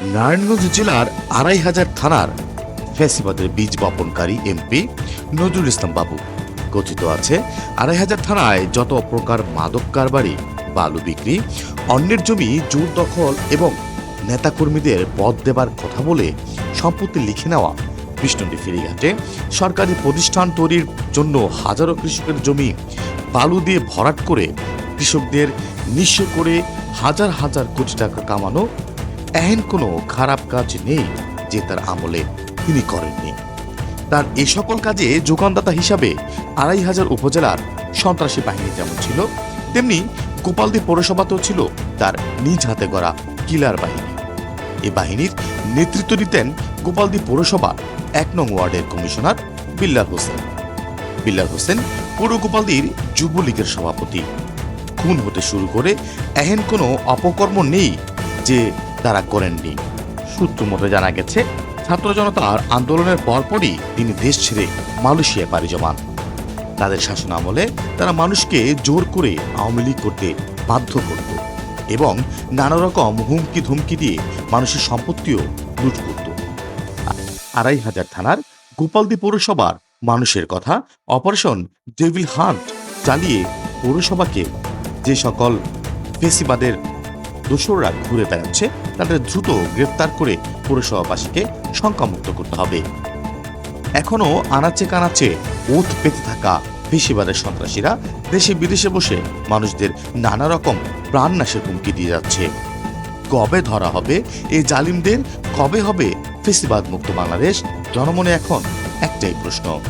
নারায়ণগঞ্জ জেলার আড়াই হাজার থানার ফ্যাসিবাদের বীজ বপনকারী এমপি নজরুল ইসলাম বাবু। কথিত আছে, আড়াই হাজার থানায় যত প্রকার মাদক কারবারি, বালু বিক্রি, অন্যের জমি জোর দখল এবং নেতাকর্মীদের পদ দেবার কথা বলে সম্পত্তি লিখে নেওয়া বিষ্ণুটি ফেরিঘাটে সরকারি প্রতিষ্ঠান তৈরির জন্য হাজারো কৃষকের জমি বালু দিয়ে ভরাট করে কৃষকদের নিঃস্ব করে হাজার হাজার কোটি টাকা কামানো এহেন কোনো খারাপ কাজ নেই যে তার আমলে তিনি করেননি। তার এ সকল কাজে যোগানদাতা হিসাবে আড়াই হাজার উপজেলার সন্ত্রাসী বাহিনী যেমন ছিল, তেমনি গোপালদী পৌরসভাতেও ছিল তার নিজ হাতে গড়া কিলার বাহিনী। এ বাহিনীর নেতৃত্ব দিতেন গোপালদী পৌরসভার এক নং ওয়ার্ডের কমিশনার বিল্লাল হোসেন। বিল্লাল হোসেন পৌর গোপালদীর যুবলীগের সভাপতি। খুন হতে শুরু করে এহেন কোনো অপকর্ম নেই যে তারা করেননি। সূত্র মতে জানা গেছে, ছাত্র জনতার আন্দোলনের পরপরই তিনি দেশ ছেড়ে মালয়েশিয়া পাড়ি জমান। তাদের শাসন আমলে তারা মানুষকে জোর করে আওয়ামী লীগ করতে বাধ্য করত এবং নানা রকম হুমকি ধমকি দিয়ে মানুষের সম্পত্তিও লুট করত। আড়াই হাজার থানার গোপালদী পৌরসভার মানুষের কথা অপারেশন ডেভিল হান্ট চালিয়ে পৌরসভাকে যে সকল ফেসিবাদের দোসররা ঘুরে বেড়াচ্ছে, তাদের দ্রুত গ্রেফতার করে পৌরসভাবাসীকে শঙ্কামুক্ত করতে হবে। এখনও আনাচে কানাচে ওত পেতে থাকা ফেসিবাদের সন্ত্রাসীরা দেশে বিদেশে বসে মানুষদের নানা রকম প্রাণনাশের হুমকি দিয়ে যাচ্ছে। কবে ধরা হবে এই জালিমদের, কবে হবে ফেসিবাদ মুক্ত বাংলাদেশ, জনমনে এখন একটাই প্রশ্ন।